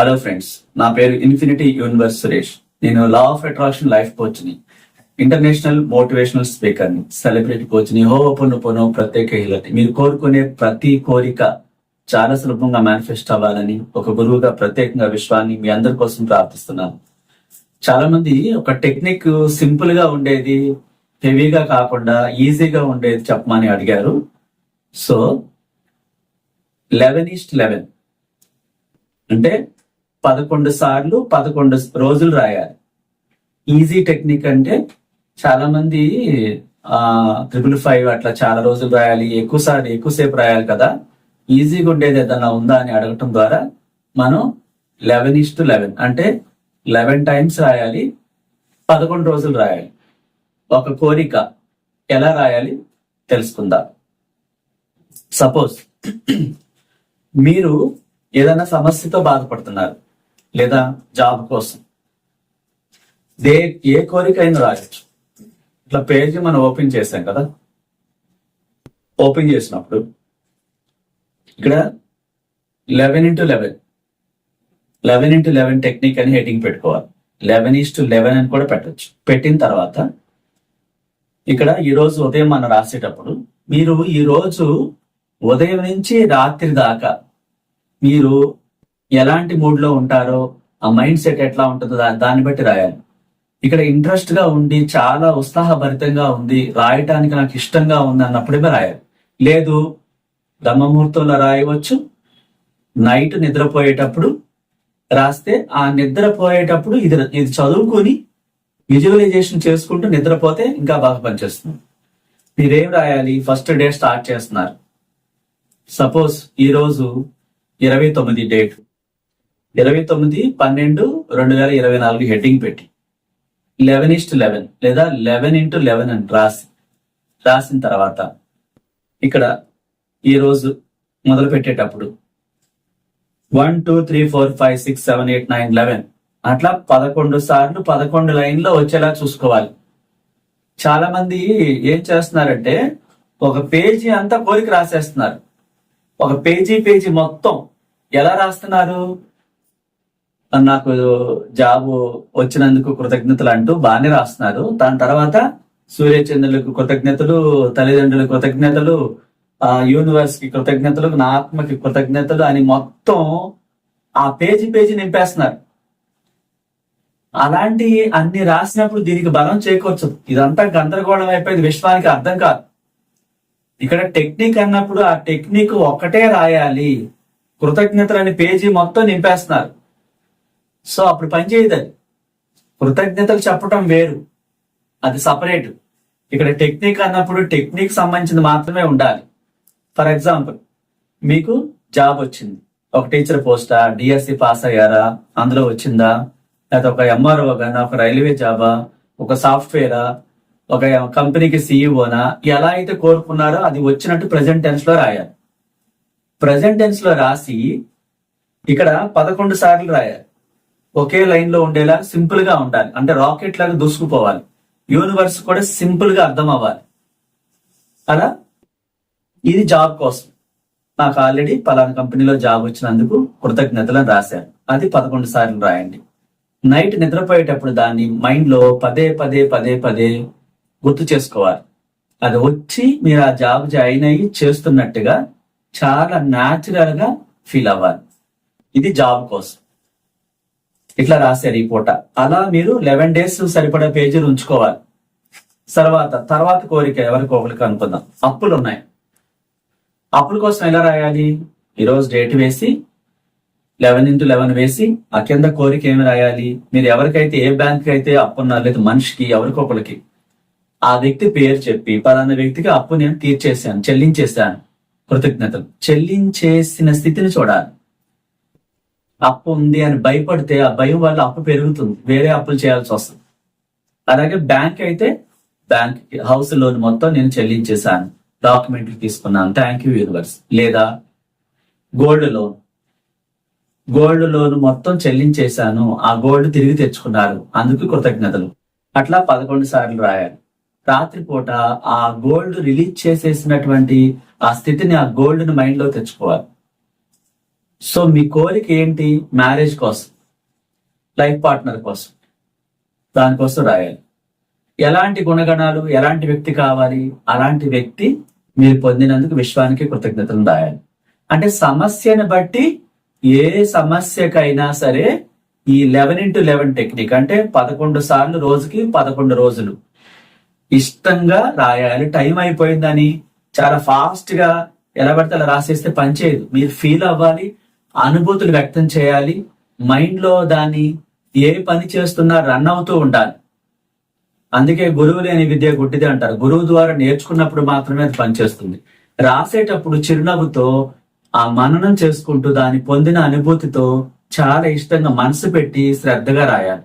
Hello friends నా పేరు infinity universe Suresh. నేను లా ఆఫ్ అట్రాక్షన్ లైఫ్ కోచ్ని ఇంటర్నేషనల్ మోటివేషనల్ స్పీకర్ని సెలబ్రిటీ కోచ్ని హోపను ప్రత్యేక హీలర్ మీరు కోరుకునే ప్రతి కోరిక చాలా సులభంగా మేనిఫెస్ట్ అవ్వాలని ఒక గురువుగా ప్రత్యేకంగా విశ్వాన్ని మీ అందరి కోసం ప్రార్థిస్తున్నాను. చాలా మంది ఒక టెక్నిక్ సింపుల్గా ఉండేది హెవీగా కాకుండా ఈజీగా ఉండేది చెప్పమని అడిగారు. సో లెవెన్ ఈస్ట్ లెవెన్ అంటే పదకొండు సార్లు పదకొండు రోజులు రాయాలి. ఈజీ టెక్నిక్ అంటే చాలా మంది ట్రిపుల్ ఫైవ్ అట్లా చాలా రోజులు రాయాలి ఎక్కువ సార్లు ఎక్కువసేపు రాయాలి కదా. ఈజీగా ఉండేది ఏదన్నా ఉందా అని అడగటం ద్వారా మనం లెవెన్ ఇస్ టు లెవెన్ అంటే లెవెన్ టైమ్స్ రాయాలి పదకొండు రోజులు రాయాలి. ఒక కోరిక ఎలా రాయాలి తెలుసుకుందాం. సపోజ్ మీరు ఏదైనా సమస్యతో బాధపడుతున్నారు. లేదా జాబ్ కోసం. దే ఏ కోరిక అయినా రాయొచ్చు. ఇట్లా పేజీ మనం ఓపెన్ చేసాం కదా? ఓపెన్ చేసినప్పుడు ఇక్కడ eleven into eleven eleven into eleven technique అని హెడ్డింగ్ పెట్టుకోవాలి. లెవెన్ ఈస్ టు లెవెన్ అని కూడా పెట్టచ్చు. పెట్టిన తర్వాత ఇక్కడ ఈరోజు ఉదయం మనం రాసేటప్పుడు మీరు ఈరోజు ఉదయం నుంచి రాత్రి దాకా మీరు ఎలాంటి మూడ్లో ఉంటారో ఆ మైండ్ సెట్ ఎట్లా ఉంటుందో దాన్ని బట్టి రాయాలి. ఇక్కడ ఇంట్రెస్ట్గా ఉండి చాలా ఉత్సాహభరితంగా ఉంది రాయటానికి నాకు ఇష్టంగా ఉంది అన్నప్పుడే రాయాలి. లేదు బ్రహ్మముహూర్తంలో రాయవచ్చు. నైట్ నిద్రపోయేటప్పుడు రాస్తే ఆ నిద్రపోయేటప్పుడు ఇది ఇది చదువుకొని విజువలైజేషన్ చేసుకుంటూ నిద్రపోతే ఇంకా బాగా పనిచేస్తుంది. మీరేం రాయాలి? ఫస్ట్ డే స్టార్ట్ చేస్తున్నారు. సపోజ్ ఈరోజు ఇరవై తొమ్మిది డేట్. ఇరవై తొమ్మిది పన్నెండు రెండు వేల ఇరవై నాలుగు హెడ్డింగ్ పెట్టి. లెవెన్ ఇస్ట్ లెవెన్ లేదా లెవెన్ ఇంటూ లెవెన్ అని రాసి రాసిన తర్వాత ఇక్కడ ఈరోజు మొదలు పెట్టేటప్పుడు one two three four five six seven eight nine eleven. అట్లా పదకొండు సార్లు పదకొండు లైన్లో వచ్చేలా చూసుకోవాలి. చాలా మంది ఏం చేస్తున్నారంటే ఒక పేజీ అంతా కోరిక రాసేస్తున్నారు. ఒక పేజీ పేజీ మొత్తం ఎలా రాస్తున్నారు? నాకు జాబ్ వచ్చినందుకు కృతజ్ఞతలు అంటూ బాగానే రాస్తున్నారు. దాని తర్వాత సూర్యచంద్రులకు కృతజ్ఞతలు తల్లిదండ్రులకు కృతజ్ఞతలు ఆ యూనివర్స్కి కృతజ్ఞతలు నా ఆత్మకి కృతజ్ఞతలు అని మొత్తం ఆ పేజీ పేజీ నింపేస్తున్నారు. అలాంటి అన్ని రాసినప్పుడు దీనికి బలం చేకూర్చదు. ఇదంతా గందరగోళం అయిపోయింది విశ్వానికి అర్థం కాదు. ఇక్కడ టెక్నిక్ అన్నప్పుడు ఆ టెక్నిక్ ఒక్కటే రాయాలి. కృతజ్ఞతలని పేజీ మొత్తం నింపేస్తున్నారు. సో అప్పుడు పనిచేయదు అది. కృతజ్ఞతలు చెప్పటం వేరు. అది సపరేట్ ఇక్కడ టెక్నిక్ అన్నప్పుడు టెక్నిక్ సంబంధించింది మాత్రమే ఉండాలి. ఫర్ ఎగ్జాంపుల్ మీకు జాబ్ వచ్చింది. ఒక టీచర్ పోస్టా డిఎస్సి పాస్ అయ్యారా? అందులో వచ్చిందా? లేకపోతే ఒక ఎంఆర్ఓ గానా? ఒక రైల్వే జాబా ఒక సాఫ్ట్వేరా ఒక కంపెనీకి సీఈఓనా ఎలా అయితే కోరుకున్నారో అది వచ్చినట్టు ప్రజెంట్ టెన్స్లో రాయాలి. ప్రజెంట్ టెన్స్లో రాసి ఇక్కడ పదకొండు సార్లు రాయాలి. ఒకే లైన్లో ఉండేలా సింపుల్గా ఉండాలి. అంటే రాకెట్ లాగా దూసుకుపోవాలి. యూనివర్స్ కూడా సింపుల్గా అర్థం అవ్వాలి అలా ఇది జాబ్ కోసం. నాకు ఆల్రెడీ పలానా కంపెనీలో జాబ్ వచ్చినందుకు కృతజ్ఞతలను రాశాను. అది పదకొండు సార్లు రాయండి. నైట్ నిద్రపోయేటప్పుడు దాన్ని మైండ్లో పదే పదే పదే పదే గుర్తు చేసుకోవాలి. అది వచ్చి మీరు ఆ జాబ్ జాయిన్ అయ్యి చేస్తున్నట్టుగా చాలా న్యాచురల్గా ఫీల్ అవ్వాలి. ఇది జాబ్ కోసం. ఇట్లా రాశారు ఈ పూట. అలా మీరు లెవెన్ డేస్ సరిపడా పేజీలు ఉంచుకోవాలి. తర్వాత తర్వాత కోరిక ఎవరికి ఒకరికి అనుకుందాం. అప్పులు ఉన్నాయి. అప్పుల కోసం ఎలా రాయాలి? ఈరోజు డేట్ వేసి లెవెన్ ఇంటూ లెవెన్ వేసి ఆ కింద కోరిక ఏమి రాయాలి? మీరు ఎవరికైతే ఏ బ్యాంక్ అయితే అప్పు ఉన్నారు లేదా మనిషికి ఎవరికొకరికి ఆ వ్యక్తి పేరు చెప్పి పలానా వ్యక్తికి అప్పు నేను తీర్చేశాను చెల్లించేశాను. కృతజ్ఞతలు. చెల్లించేసిన స్థితిని చూడాలి. అప్పు ఉంది అని భయపడితే ఆ భయం వల్ల అప్పు పెరుగుతుంది. వేరే అప్పులు చేయాల్సి వస్తుంది. అలాగే బ్యాంక్ అయితే బ్యాంక్ హౌస్ లోన్ మొత్తం నేను చెల్లించేశాను. డాక్యుమెంట్లు తీసుకున్నాను. Thank you universe. లేదా గోల్డ్ లోన్. గోల్డ్ లోన్ మొత్తం చెల్లించేశాను. ఆ గోల్డ్ తిరిగి తెచ్చుకున్నారు. అందుకు కృతజ్ఞతలు. అట్లా పదకొండు సార్లు రాయాలి. రాత్రిపూట ఆ గోల్డ్ రిలీజ్ చేసేసినటువంటి ఆ స్థితిని ఆ గోల్డ్ని మైండ్లో తెచ్చుకోవాలి. సో మీ కోరిక ఏంటి మ్యారేజ్ కోసం? లైఫ్ పార్ట్నర్ కోసం. దానికోసం రాయాలి. ఎలాంటి గుణగణాలు ఎలాంటి వ్యక్తి కావాలి అలాంటి వ్యక్తి మీరు పొందినందుకు విశ్వానికి కృతజ్ఞతలు రాయాలి. అంటే సమస్యను బట్టి ఏ సమస్యకైనా సరే ఈ లెవెన్ ఇంటూ లెవెన్ టెక్నిక్ అంటే పదకొండు సార్లు రోజుకి పదకొండు రోజులు ఇష్టంగా రాయాలి. టైం అయిపోయిందని చాలా ఫాస్ట్గా ఎలా పడితే అలా రాసేస్తే పనిచేయదు మీరు ఫీల్ అవ్వాలి. అనుభూతులు వ్యక్తం చేయాలి. మైండ్లో దాన్ని ఏ పని చేస్తున్నా రన్ అవుతూ ఉండాలి. అందుకే గురువు లేని విద్య గుడ్డిది అంటారు. గురువు ద్వారా నేర్చుకున్నప్పుడు మాత్రమే అది పనిచేస్తుంది. రాసేటప్పుడు చిరునవ్వుతో ఆ మననం చేసుకుంటూ దాన్ని పొందిన అనుభూతితో చాలా ఇష్టంగా మనసు పెట్టి శ్రద్ధగా రాయాలి.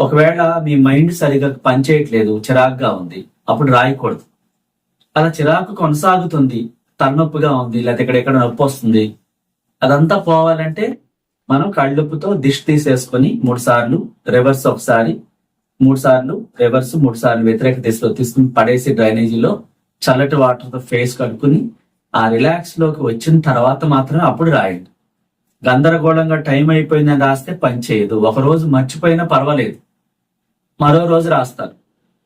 ఒకవేళ మీ మైండ్ సరిగా పనిచేయట్లేదు చిరాకుగా ఉంది అప్పుడు రాయకూడదు. అలా చిరాకు కొనసాగుతుంది తలనొప్పిగా ఉంది లేకపోతే ఇక్కడ నొప్పి వస్తుంది అదంతా పోవాలంటే మనం కళ్ళుప్పుతో దిష్టి తీసేసుకొని మూడు సార్లు రివర్స్ ఒకసారి మూడు సార్లు రివర్స్ మూడు సార్లు వ్యతిరేక దిశలో తీసుకుని పడేసి డ్రైనేజీలో చల్లటి వాటర్తో ఫేస్ కడుక్కుని ఆ రిలాక్స్లోకి వచ్చిన తర్వాత మాత్రమే అప్పుడు రాయండి. గందరగోళంగా టైం అయిపోయిందని రాస్తే పని చేయదు. ఒక రోజు మర్చిపోయినా పర్వాలేదు. మరో రోజు రాస్తారు.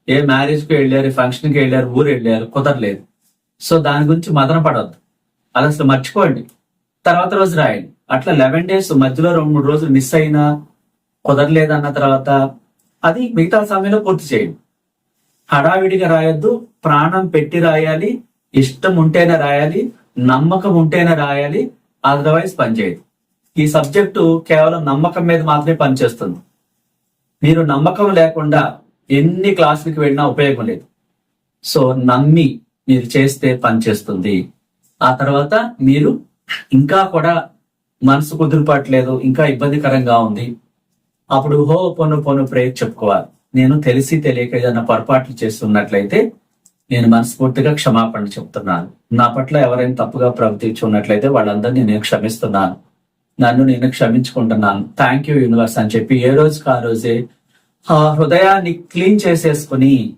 ఏ మ్యారేజ్కి వెళ్ళారు ఫంక్షన్కి వెళ్ళారు ఊరు వెళ్ళారు కుదరలేదు. సో దాని గురించి మదన పడవద్దు. అది అసలు మర్చిపోండి. తర్వాత రోజు రాయండి. అట్లా లెవెన్ డేస్ మధ్యలో రెండు మూడు రోజులు మిస్ అయినా కుదరలేదు అన్న తర్వాత అది మిగతా సమయంలో పూర్తి చేయండి. హడావిడిగా రాయొద్దు. ప్రాణం పెట్టి రాయాలి. ఇష్టం ఉంటేనే రాయాలి. నమ్మకం ఉంటేనే రాయాలి. అదర్వైజ్ పనిచేయదు ఈ సబ్జెక్టు కేవలం నమ్మకం మీద మాత్రమే పనిచేస్తుంది. మీరు నమ్మకం లేకుండా ఎన్ని క్లాసులకు వెళ్ళినా ఉపయోగం లేదు. సో నమ్మి మీరు చేస్తే పనిచేస్తుంది ఆ తర్వాత మీరు ఇంకా కూడా మనసు కుదురుపట్లేదు ఇంకా ఇబ్బందికరంగా ఉంది. అప్పుడు హో పొను పొను ప్రేయర్ చెప్పుకోవాలి. నేను తెలిసి తెలియక ఏదైనా పొరపాట్లు చేస్తున్నట్లయితే నేను మనస్ఫూర్తిగా క్షమాపణ చెప్తున్నాను. నా పట్ల ఎవరైనా తప్పుగా ప్రవర్తించి ఉన్నట్లయితే వాళ్ళందరినీ నేను క్షమిస్తున్నాను. నన్ను నేను క్షమించుకుంటున్నాను. థ్యాంక్ యూ యూనివర్స్ అని చెప్పి ఏ రోజుకి ఆ రోజే ఆ హృదయాన్ని క్లీన్ చేసేసుకుని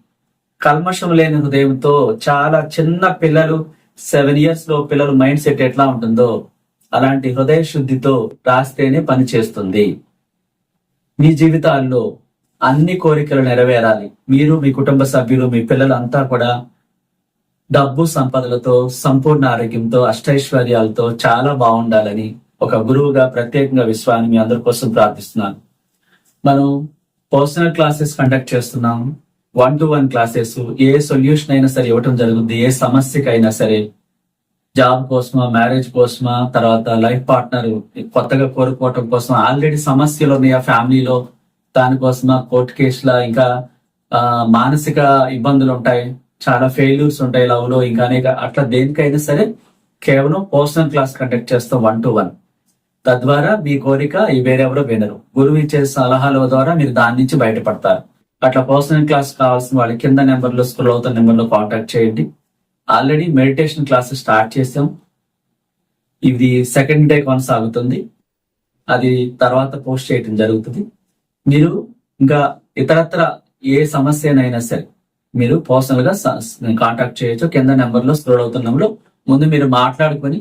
కల్మషం లేని హృదయంతో చాలా చిన్న పిల్లలు సెవెన్ ఇయర్స్లో పిల్లలు మైండ్ సెట్ ఎట్లా ఉంటుందో అలాంటి హృదయ శుద్ధితో రాస్తేనే పని చేస్తుంది. మీ జీవితాల్లో అన్ని కోరికలు నెరవేరాలి. మీరు మీ కుటుంబ సభ్యులు మీ పిల్లలంతా కూడా డబ్బు సంపదలతో సంపూర్ణ ఆరోగ్యంతో అష్టైశ్వర్యాలతో చాలా బాగుండాలని ఒక గురువుగా ప్రత్యేకంగా విశ్వాన్ని మీ అందరి కోసం ప్రార్థిస్తున్నాను. మనం పర్సనల్ క్లాసెస్ కండక్ట్ చేస్తున్నాం. వన్ టు వన్ క్లాసెస్ ఏ సొల్యూషన్ అయినా సరే ఇవ్వటం జరుగుతుంది ఏ సమస్యకైనా సరే. జాబ్ కోసమా మ్యారేజ్ కోసమా తర్వాత లైఫ్ పార్ట్నర్ కొత్తగా కోరుకోవటం కోసం ఆల్రెడీ సమస్యలు ఉన్నాయి ఆ ఫ్యామిలీలో దానికోసమా కోర్టు కేసుల ఇంకా మానసిక ఇబ్బందులు ఉంటాయి. చాలా ఫెయిల్యూర్స్ ఉంటాయి లవ్లో. ఇంకా అనేక అట్లా దేనికైనా సరే కేవలం పర్సనల్ క్లాస్ కండక్ట్ చేస్తాం వన్ టు వన్ తద్వారా మీ కోరిక వేరెవరో వినరు. గురువు ఇచ్చే సలహాల ద్వారా మీరు దాని నుంచి బయటపడతారు. అట్లా పర్సనల్ క్లాస్ కావాల్సిన వాళ్ళు కింద నెంబర్లో స్క్రోల్ అవుతున్న నెంబర్లో కాంటాక్ట్ చేయండి. ఆల్రెడీ మెడిటేషన్ క్లాసెస్ స్టార్ట్ చేసాం ఇది సెకండ్ డే కొనసాగుతుంది. అది తర్వాత పోస్ట్ చేయటం జరుగుతుంది. మీరు ఇంకా ఇతరత్ర ఏ సమస్యనైనా సరే మీరు పర్సనల్గా కాంటాక్ట్ చేయొచ్చు. కింద నెంబర్లో స్క్రోల్ అవుతున్నప్పుడు ముందు మీరు మాట్లాడుకొని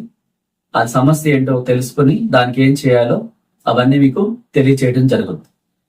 ఆ సమస్య ఏంటో తెలుసుకొని దానికి ఏం చేయాలో అవన్నీ మీకు తెలియచేయడం జరుగుతుంది.